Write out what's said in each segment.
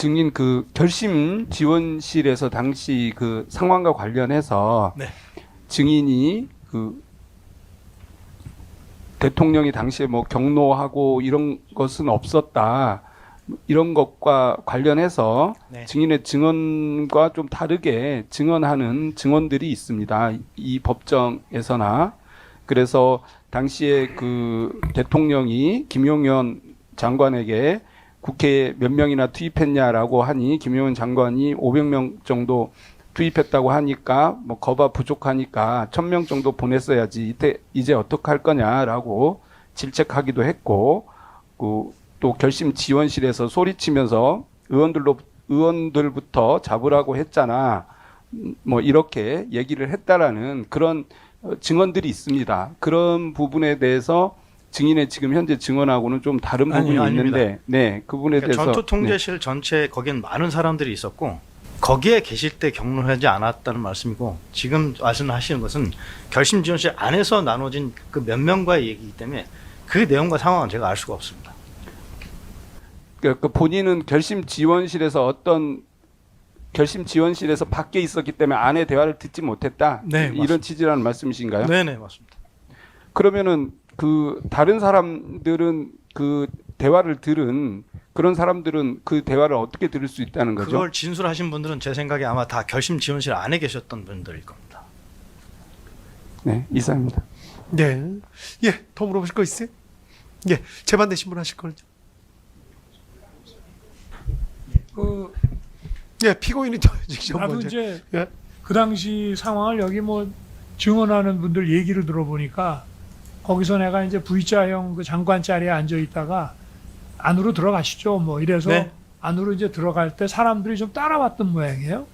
증인 그 결심 지원실에서 당시 그 상황과 관련해서 네. 증인이 그 대통령이 당시에 뭐 경로하고 이런 것은 없었다. 이런 것과 관련해서 네. 증인의 증언과 좀 다르게 증언하는 증언들이 있습니다. 이 법정에서나 그래서 당시에 그 대통령이 김용현 장관에게 국회에 몇 명이나 투입했냐라고 하니 김용현 장관이 500명 정도 투입했다고 하니까 뭐 거바 부족하니까 1000명 정도 보냈어야지 이때 이제 어떡할 거냐라고 질책하기도 했고 그또 결심 지원실에서 소리치면서 의원들로 의원들부터 잡으라고 했잖아. 음, 뭐 이렇게 얘기를 했다라는 그런 어, 증언들이 있습니다. 그런 부분에 대해서 증인의 지금 현재 증언하고는 좀 다른 부분이 아닙니다. 있는데, 네, 그 부분에 그러니까 대해서 전투 통제실 전체에 거긴 많은 사람들이 있었고 거기에 계실 때 경로하지 않았다는 말씀이고 지금 말씀하시는 것은 결심 지원실 안에서 나눠진 그 몇 명과의 얘기이기 때문에 그 내용과 상황은 제가 알 수가 없습니다. 그, 그 본인은 결심 지원실에서 어떤 결심 지원실에서 밖에 있었기 때문에 안에 대화를 듣지 못했다. 네, 이런 맞습니다. 취지라는 말씀이신가요? 네 네 맞습니다. 그러면은 그 다른 사람들은 그 대화를 들은 그런 사람들은 그 대화를 어떻게 들을 수 있다는 거죠? 그걸 진술하신 분들은 제 생각에 아마 다 결심 지원실 안에 계셨던 분들일 겁니다. 네, 이상입니다. 네. 예, 더 물어보실 거 있어요? 예, 재반 되신 분 하실 거죠? 그 예, 피고인이 더 직접 나도 먼저. 이제 예. 그 당시 상황을 여기 뭐 증언하는 분들 얘기를 들어보니까 거기서 내가 이제 V자형 그 장관 자리에 앉아 있다가 안으로 들어가시죠. 뭐 이래서 네. 안으로 이제 들어갈 때 사람들이 좀 따라왔던 모양이에요.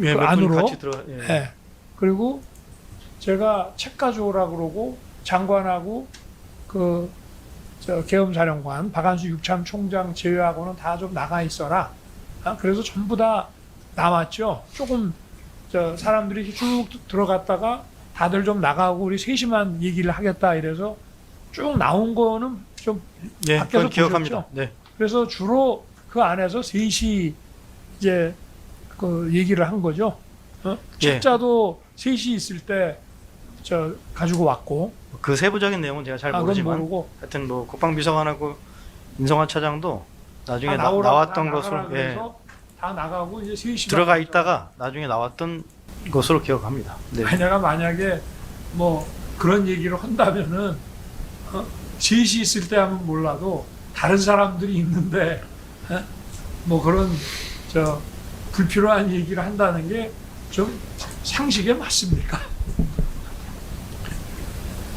예, 그 안으로? 같이 들어. 예. 예. 그리고 제가 책 가져오라 그러고 장관하고 그저 계엄사령관 박한수 육참 총장 제외하고는 다 좀 나가 있어라. 아, 그래서 전부 다 나왔죠. 조금 저 사람들이 쭉 들어갔다가 다들 좀 나가고 우리 셋이만 얘기를 하겠다 이래서 쭉 나온 거는 좀 예, 밖에서 그건 기억합니다. 보셨죠? 네. 그래서 주로 그 안에서 셋이 이제 그 얘기를 한 거죠. 어? 예. 책자도 셋이 있을 때 저 가지고 왔고 그 세부적인 내용은 제가 잘 아, 그건 모르지만 모르고 하여튼 뭐 국방비서관하고 인성환 차장도 나중에 다 나, 나오라고 나왔던 다 것으로 나가라 예, 그래서 다 나가고 이제 셋이 들어가 있다가 나중에 나왔던 것으로 기억합니다. 네. 내가 만약에 뭐 그런 얘기를 한다면은 어? 셋이 있을 때 하면 몰라도 다른 사람들이 있는데 어? 뭐 그런 저 불필요한 얘기를 한다는 게 좀 상식에 맞습니까?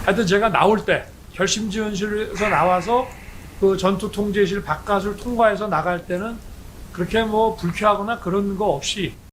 하여튼 제가 나올 때 결심지원실에서 나와서 그 전투 통제실 바깥을 통과해서 나갈 때는 그렇게 뭐 불쾌하거나 그런 거 없이